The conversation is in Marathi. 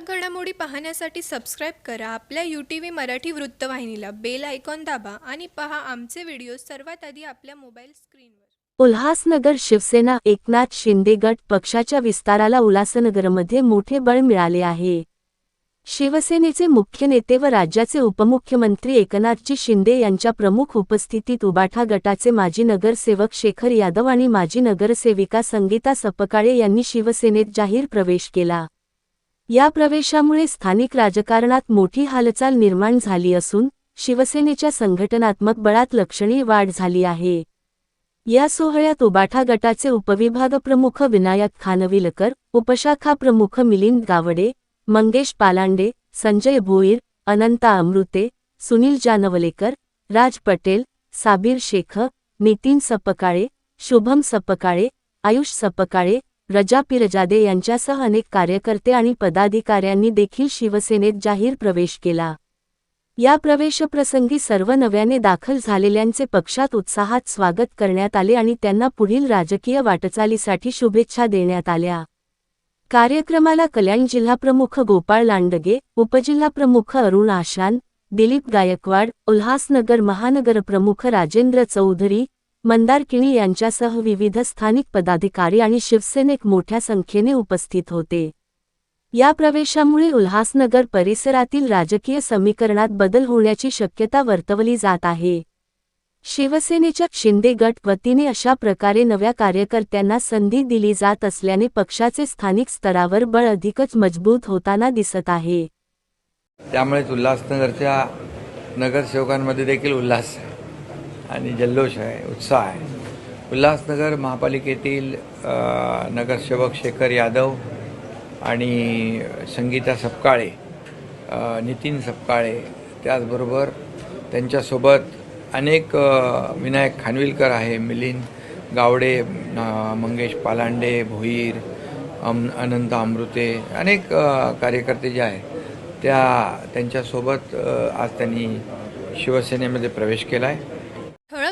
ठळक घडामोडी पाहण्यासाठी सबस्क्राईब करा. आपल्या यू टी व्ही मराठी वृत्तवाहिनीला बेल आयकॉन दाबा आणि पहा आमचे व्हिडिओ सर्वात आधी आपल्या मोबाईल स्क्रीनवर उल्हासनगर शिवसेना एकनाथ शिंदे गट पक्षाच्या विस्ताराला उल्हासनगरमध्ये मोठे बळ मिळाले आहे. शिवसेनेचे मुख्य नेते व राज्याचे उपमुख्यमंत्री एकनाथजी शिंदे यांच्या प्रमुख उपस्थितीत उबाठा गटाचे माजी नगरसेवक शेखर यादव आणि माजी नगरसेविका संगीता सपकाळे यांनी शिवसेनेत जाहीर प्रवेश केला. या प्रवेशामुळे स्थानिक राजकारणात मोठी हालचाल निर्माण झाली असून शिवसेनेच्या संघटनात्मक बळात लक्षणीय वाढ झाली आहे. या सोहळ्यात उबाठा गटाचे उपविभाग प्रमुख विनायक खानविलकर उपशाखा प्रमुख मिलिंद गावडे मंगेश पालांडे संजय भोईर अनंता अमृते सुनील जानवलेकर राज पटेल साबीर शेख नितीन सपकाळे शुभम सपकाळे आयुष सपकाळे रजा पिरजादे यांच्यासह अनेक कार्यकर्ते आणि पदाधिकाऱ्यांनी देखील शिवसेनेत जाहीर प्रवेश केला. या प्रवेशप्रसंगी सर्व नव्याने दाखल झालेल्यांचे पक्षात उत्साहात स्वागत करण्यात आले आणि त्यांना पुढील राजकीय वाटचालीसाठी शुभेच्छा देण्यात आल्या. कार्यक्रमाला कल्याण जिल्हाप्रमुख गोपाळ लांडगे उपजिल्हाप्रमुख अरुण आशान दिलीप गायकवाड उल्हासनगर महानगरप्रमुख राजेंद्र चौधरी मंदार किणी यांच्यासह विविध स्थानिक पदाधिकारी आणि शिवसेनेक मोठ्या संख्येने उपस्थित होते. या प्रवेशामुळे उल्हासनगर परिसरातील राजकीय समीकरणात बदल होण्याची शक्यता वर्तवली जात आहे. शिवसेनेच्या शिंदे गट वतीने अशा प्रकारे नव्या कार्यकर्त्यांना संधी दिली जात असल्याने पक्षाचे स्थानिक स्तरावर बळ अधिकच मजबूत होताना दिसत आहे. त्यामुळेच उल्हासनगरच्या नगरसेवकांमध्ये देखील उल्हास आहे आणि जल्लोष आहे उत्साह आहे. उल्हासनगर महापालिकेतील नगरसेवक शेखर यादव आणि संगीता सपकाळे नितीन सपकाळे त्याचबरोबर त्यांच्यासोबत अनेक विनायक खानविलकर आहे मिलिंद गावडे मंगेश पालांडे भोईर अम अनंत अमृते अनेक कार्यकर्ते जे आहे त्या त्यांच्यासोबत आज त्यांनी शिवसेनेमध्ये प्रवेश केला आहे